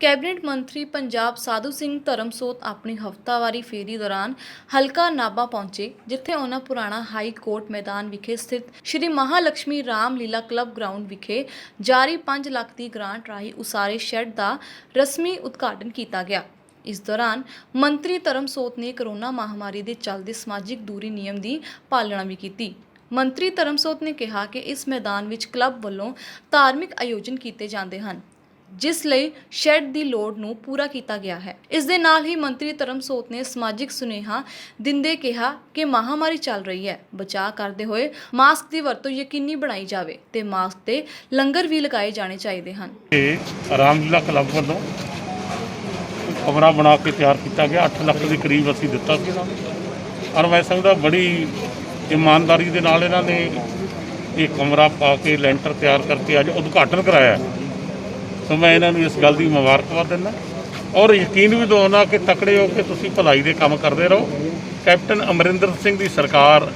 Cabinet ਮੰਤਰੀ ਪੰਜਾਬ ਸਾਧੂ ਸਿੰਘ ਧਰਮਸੋਤ ਆਪਣੀ ਹਫ਼ਤਾਵਾਰੀ ਫੇਰੀ ਦੌਰਾਨ ਹਲਕਾ ਨਾਭਾ ਪਹੁੰਚੇ, ਜਿੱਥੇ ਉਹਨਾਂ ਪੁਰਾਣਾ ਹਾਈ ਕੋਰਟ ਮੈਦਾਨ ਵਿਖੇ ਸਥਿਤ ਸ਼੍ਰੀ ਮਹਾਲక్ష్ਮੀ ਰਾਮ ਲੀਲਾ ਕਲੱਬ ਗਰਾਊਂਡ ਵਿਖੇ ਜਾਰੀ 5 ਲੱਖ ਦੀ ਗ੍ਰਾਂਟ ਰਾਹੀਂ ਉਸਾਰੇ ਸ਼ੈੱਡ ਦਾ ਰਸਮੀ ਉਦਘਾਟਨ ਕੀਤਾ ਗਿਆ। ਇਸ ਦੌਰਾਨ ਮੰਤਰੀ ਧਰਮਸੋਤ ਨੇ ਕਰੋਨਾ ਮਹਾਮਾਰੀ ਦੇ ਚੱਲਦੇ ਸਮਾਜਿਕ ਦੂਰੀ ਨਿਯਮ ਦੀ ਪਾਲਣਾ ਵੀ ਕੀਤੀ। ਮੰਤਰੀ ਧਰਮਸੋਤ ਨੇ ਕਿਹਾ ਕਿ ਇਸ ਮੈਦਾਨ ਵਿੱਚ ਕਲੱਬ ਵੱਲੋਂ ਧਾਰਮਿਕ ਆਯੋਜਨ ਕੀਤੇ ਜਾਂਦੇ ਹਨ। ਜਿਸ ਲਈ ਸ਼ੈੱਡ ਦੀ ਲੋੜ ਨੂੰ ਪੂਰਾ ਕੀਤਾ ਗਿਆ ਹੈ। ਇਸ ਦੇ ਨਾਲ ਹੀ ਮੰਤਰੀ ਧਰਮਸੋਤ ਨੇ ਸਮਾਜਿਕ ਸੁਨੇਹਾ ਦਿੰਦੇ ਕਿਹਾ ਕਿ ਮਹਾਮਾਰੀ ਚੱਲ ਰਹੀ ਹੈ। ਬਚਾਅ ਕਰਦੇ ਹੋਏ ਮਾਸਕ ਦੀ ਵਰਤੋਂ ਯਕੀਨੀ ਬਣਾਈ ਜਾਵੇ ਤੇ ਮਾਸਕ ਤੇ ਲੰਗਰ ਵੀ ਲਗਾਏ ਜਾਣੇ ਚਾਹੀਦੇ ਹਨ। ਇਹ ਰਾਮਲੀਲਾ ਕਲੱਬ ਵੱਲੋਂ ਕਮਰਾ ਬਣਾ ਕੇ ਤਿਆਰ ਕੀਤਾ ਗਿਆ। 8 ਲੱਖ ਦੇ ਕਰੀਬ ਅਸੀਂ ਦਿੱਤਾ ਸੀ ਔਰ ਮੈਂ ਸਮਝਦਾ ਬੜੀ ਇਮਾਨਦਾਰੀ ਦੇ ਨਾਲ ਇਹਨਾਂ ਨੇ ਇਹ ਕਮਰਾ ਪਾ ਕੇ ਲੈਂਟਰ ਤਿਆਰ ਕਰਕੇ ਅੱਜ ਉਦਘਾਟਨ ਕਰਾਇਆ। ਸੋ ਮੈਂ ਇਹਨਾਂ ਨੂੰ ਇਸ ਗੱਲ ਦੀ ਮੁਬਾਰਕਬਾਦ ਦਿੰਦਾ। ਔਰ ਯਕੀਨ ਵੀ ਦਿਵਾਉਣਾ ਕਿ ਤਕੜੇ ਹੋ ਕੇ ਤੁਸੀਂ ਭਲਾਈ ਦੇ ਕੰਮ ਕਰਦੇ ਰਹੋ। ਕੈਪਟਨ ਅਮਰਿੰਦਰ ਸਿੰਘ ਦੀ ਸਰਕਾਰ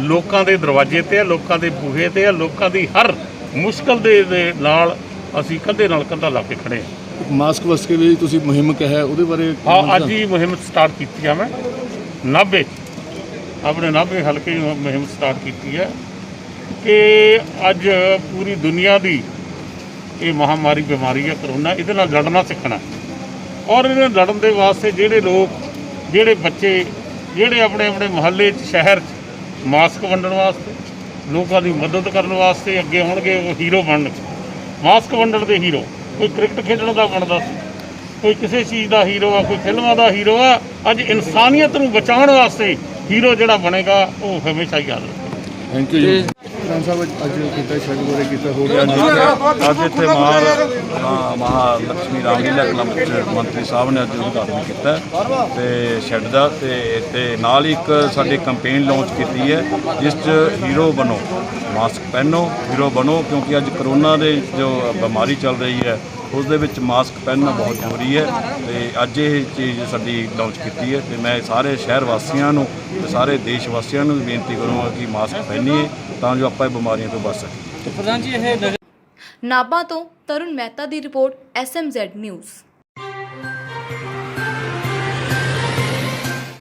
ਲੋਕਾਂ ਦੇ ਦਰਵਾਜ਼ੇ ਤੇ ਹੈ ਲੋਕਾਂ ਦੇ ਬੂਹੇ ਤੇ ਹੈ ਲੋਕਾਂ ਦੀ ਹਰ ਮੁਸ਼ਕਲ ਦੇ ਨਾਲ ਅਸੀਂ ਕੰਧੇ ਨਾਲ ਕੰਧਾ ਲਾ ਕੇ ਖੜੇ ਹਾਂ। ਮਾਸਕ ਵਾਸਤੇ ਵੀ ਤੁਸੀਂ ਮੁਹਿੰਮ ਕਿਹਾ ਉਹਦੇ ਬਾਰੇ ਹਾਂ ਅੱਜ ਹੀ ਮੁਹਿੰਮ ਸਟਾਰਟ ਕੀਤੀ ਆ ਮੈਂ। ਨਾਭੇ ਆਪਣੇ ਨਾਭੇ ਹਲਕੇ ਮੁਹਿੰਮ ਸਟਾਰਟ ਕੀਤੀ ਹੈ ਕਿ ਅੱਜ ਪੂਰੀ ਦੁਨੀਆ ਦੀ ਇਹ ਮਹਾਮਾਰੀ ਬਿਮਾਰੀ ਹੈ ਕਰੋਨਾ ਇਹਦੇ ਨਾਲ ਲੜਨਾ ਸਿੱਖਣਾ। ਔਰ ਇਹਦੇ ਨਾਲ ਲੜਨ ਦੇ ਵਾਸਤੇ ਜਿਹੜੇ ਲੋਕ ਜਿਹੜੇ ਬੱਚੇ ਜਿਹੜੇ ਆਪਣੇ ਆਪਣੇ ਮੁਹੱਲੇ 'ਚ ਸ਼ਹਿਰ 'ਚ ਮਾਸਕ ਵੰਡਣ ਵਾਸਤੇ ਲੋਕਾਂ ਦੀ ਮਦਦ ਕਰਨ ਵਾਸਤੇ ਅੱਗੇ ਹੋਣਗੇ ਉਹ ਹੀਰੋ ਬਣਨਗੇ। ਮਾਸਕ ਵੰਡਣ ਦੇ ਹੀਰੋ ਕੋਈ ਕ੍ਰਿਕਟ ਖੇਡਣ ਦਾ ਬਣਦਾ ਸੀ ਕੋਈ ਕਿਸੇ ਚੀਜ਼ ਦਾ ਹੀਰੋ ਆ ਕੋਈ ਫਿਲਮਾਂ ਦਾ ਹੀਰੋ ਆ ਅੱਜ ਇਨਸਾਨੀਅਤ ਨੂੰ ਬਚਾਉਣ ਵਾਸਤੇ ਹੀਰੋ ਜਿਹੜਾ ਬਣੇਗਾ ਉਹ ਹਮੇਸ਼ਾ ਹੀ ਯਾਦ ਰੱਖੇਗਾ। ਥੈਂਕ ਯੂ ਰਾਮ ਸਾਹਿਬ ਅੱਜ ਕੀਤਾ ਸ਼ੈਡ ਬਾਰੇ ਕੀਤਾ ਹੋ ਗਿਆ ਅੱਜ ਇੱਥੇ ਮਹਾ ਮਹਾ- ਮਹਾਲక్ష్ਮੀ ਰਾਮਲੀਲਾ ਕਲੱਬ ਚ ਮੰਤਰੀ ਸਾਹਿਬ ਨੇ ਅੱਜ ਉਦਘਾਟਨ ਕੀਤਾ ਤੇ ਸ਼ੈੱਡ ਦਾ ਤੇ ਤੇ ਨਾਲ ਹੀ ਇੱਕ ਸਾਡੀ ਕੈਂਪੇਨ ਲਾਂਚ ਕੀਤੀ ਹੈ ਜਿਸ ਚ ਹੀਰੋ ਬਣੋ ਮਾਸਕ ਪਹਿਨੋ ਹੀਰੋ ਬਣੋ ਕਿਉਂਕਿ ਅੱਜ ਕਰੋਨਾ ਦੇ ਜੋ ਬਿਮਾਰੀ ਚੱਲ ਰਹੀ ਹੈ ਉਸ ਦੇ ਵਿੱਚ ਮਾਸਕ ਪਹਿਨਣਾ ਬਹੁਤ ਜ਼ਰੂਰੀ ਹੈ ਤੇ ਅੱਜ ਇਹ ਚੀਜ਼ ਸਾਡੀ ਲਾਂਚ ਕੀਤੀ ਹੈ ਤੇ ਮੈਂ ਸਾਰੇ ਸ਼ਹਿਰ ਵਾਸੀਆਂ ਨੂੰ ਤੇ ਸਾਰੇ ਦੇਸ਼ ਵਾਸੀਆਂ ਨੂੰ ਵੀ ਬੇਨਤੀ ਕਰੂੰਗਾ ਕਿ ਮਾਸਕ ਪਹਿਨੀਏ ਤਾਂ ਜੋ ਆਪਾਂ ਇਹ ਬਿਮਾਰੀਆਂ ਤੋਂ ਬਚ ਸਕੀਏ। ਨਾਭਾ ਤੋਂ ਤਰੁਣ ਮਹਿਤਾ ਦੀ ਰਿਪੋਰਟ ਐਸਐਮਜ਼ੈਡ ਨਿਊਜ਼